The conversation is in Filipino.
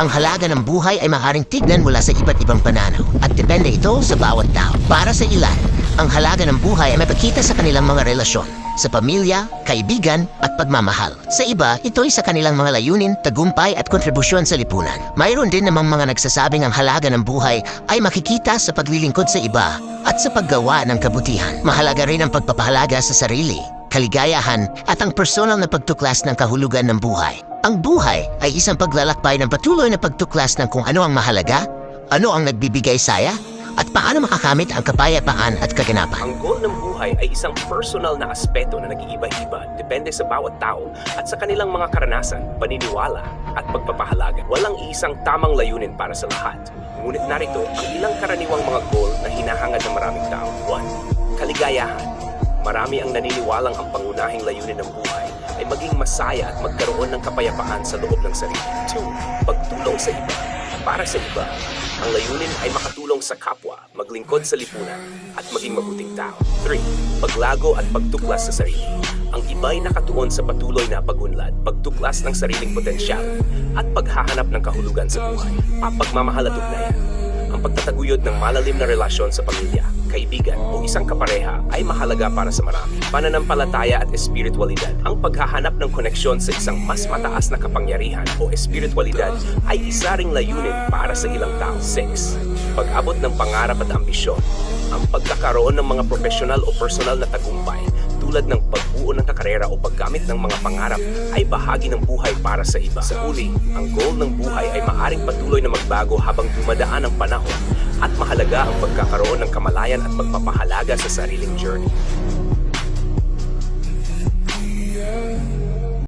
Ang halaga ng buhay ay maaaring tignan mula sa iba't ibang pananaw at depende ito sa bawat tao. Para sa ilan, ang halaga ng buhay ay mapakita sa kanilang mga relasyon, sa pamilya, kaibigan at pagmamahal. Sa iba, ito'y sa kanilang mga layunin, tagumpay at kontribusyon sa lipunan. Mayroon din namang mga nagsasabing ang halaga ng buhay ay makikita sa paglilingkod sa iba at sa paggawa ng kabutihan. Mahalaga rin ang pagpapahalaga sa sarili, kaligayahan at ang personal na pagtuklas ng kahulugan ng buhay. Ang buhay ay isang paglalakbay ng patuloy na pagtuklas ng kung ano ang mahalaga, ano ang nagbibigay saya, at paano makakamit ang kapayapaan at kaganapan. Ang goal ng buhay ay isang personal na aspeto na nag-iiba-iba depende sa bawat tao at sa kanilang mga karanasan, paniniwala at pagpapahalaga. Walang isang tamang layunin para sa lahat. Ngunit narito ang ilang karaniwang mga goal na hinahangad ng maraming tao. 1. Kaligayahan. Marami ang naniniwalang ang pangunahing layunin ng buhay ay maging masaya at magkaroon ng kapayapaan sa loob ng sarili. 2. Pagtulong sa iba. Para sa iba, ang layunin ay makatulong sa kapwa, maglingkod sa lipunan, at maging mabuting tao. 3. Paglago at pagtuklas sa sarili. Ang iba'y nakatuon sa patuloy na pagunlad, pagtuklas ng sariling potensyal, at paghahanap ng kahulugan sa buhay. Papagmamahal at ugnayan. Pagtataguyod ng malalim na relasyon sa pamilya, kaibigan o isang kapareha ay mahalaga para sa marami. Pananampalataya at espiritualidad. Ang paghahanap ng koneksyon sa isang mas mataas na kapangyarihan o espiritualidad ay isa ring layunin para sa ilang tao. 6. Pag-abot ng pangarap at ambisyon. Ang pagkakaroon ng mga profesional o personal na tagumpay tulad ng pagbuo ng kakarera o paggamit ng mga pangarap ay bahagi ng buhay para sa iba. Sa huli, ang goal ng buhay ay maaring patuloy na magbago habang dumadaan ang panahon at mahalaga ang pagkakaroon ng kamalayan at pagpapahalaga sa sariling journey.